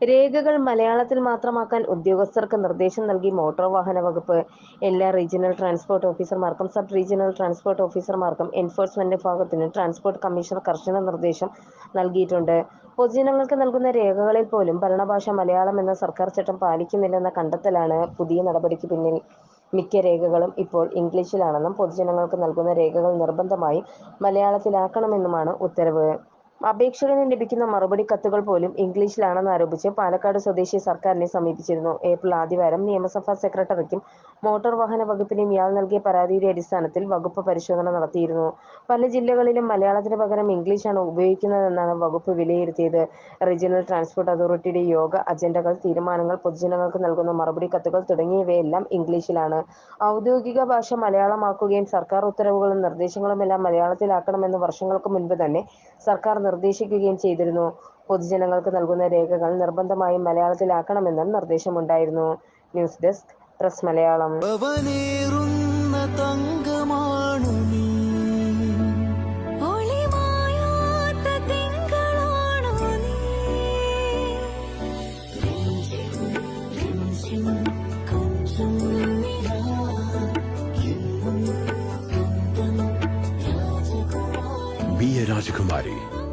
രേഖകൾ മലയാളത്തിൽ മാത്രമാക്കാൻ ഉദ്യോഗസ്ഥർക്ക് നിർദ്ദേശം നൽകി മോട്ടോർ വാഹന വകുപ്പ് എല്ലാ റീജിയണൽ ട്രാൻസ്പോർട്ട് ഓഫീസർമാർക്കും സബ് റീജിയണൽ ട്രാൻസ്പോർട്ട് ഓഫീസർമാർക്കും എൻഫോഴ്സ്മെന്റ് വിഭാഗത്തിന് ട്രാൻസ്പോർട്ട് കമ്മീഷണർ കർശന നിർദ്ദേശം നൽകിയിട്ടുണ്ട്. പൊതുജനങ്ങൾക്ക് നൽകുന്ന രേഖകളിൽ പോലും ഭരണഭാഷ മലയാളം എന്ന സർക്കാർ ചട്ടം പാലിക്കുന്നില്ലെന്ന കണ്ടെത്തലാണ് പുതിയ നടപടിക്ക് പിന്നിൽ. മിക്ക രേഖകളും ഇപ്പോൾ ഇംഗ്ലീഷിലാണെന്നും പൊതുജനങ്ങൾക്ക് നൽകുന്ന രേഖകൾ നിർബന്ധമായും മലയാളത്തിലാക്കണമെന്നുമാണ് ഉത്തരവ്. അപേക്ഷകന് ലഭിക്കുന്ന മറുപടി കത്തുകൾ പോലും ഇംഗ്ലീഷിലാണെന്ന് ആരോപിച്ച് പാലക്കാട് സ്വദേശി സർക്കാരിനെ സമീപിച്ചിരുന്നു. ഏപ്രിൽ ആദ്യവാരം നിയമസഭാ സെക്രട്ടറിക്കും മോട്ടോർ വാഹന വകുപ്പിനും ഇയാൾ നൽകിയ പരാതിയുടെ അടിസ്ഥാനത്തിൽ വകുപ്പ് പരിശോധന നടത്തിയിരുന്നു. പല ജില്ലകളിലും മലയാളത്തിന് പകരം ഇംഗ്ലീഷാണ് ഉപയോഗിക്കുന്നതെന്നാണ് വകുപ്പ് വിലയിരുത്തിയത്. റീജിയണൽ ട്രാൻസ്പോർട്ട് അതോറിറ്റിയുടെ യോഗ അജണ്ടകൾ തീരുമാനങ്ങൾ പൊതുജനങ്ങൾക്ക് നൽകുന്ന മറുപടി കത്തുകൾ തുടങ്ങിയവയെല്ലാം ഇംഗ്ലീഷിലാണ്. ഔദ്യോഗിക ഭാഷ മലയാളമാക്കുകയും സർക്കാർ ഉത്തരവുകളും നിർദ്ദേശങ്ങളും എല്ലാം മലയാളത്തിലാക്കണമെന്ന് വർഷങ്ങൾക്ക് മുൻപ് തന്നെ സർക്കാർ നിർദ്ദേശിക്കുകയും ചെയ്തിരുന്നു പൊതുജനങ്ങൾക്ക് നൽകുന്ന രേഖകൾ നിർബന്ധമായും മലയാളത്തിലാക്കണമെന്നും നിർദ്ദേശമുണ്ടായിരുന്നു news desk press Malayalam Nila Rajakumari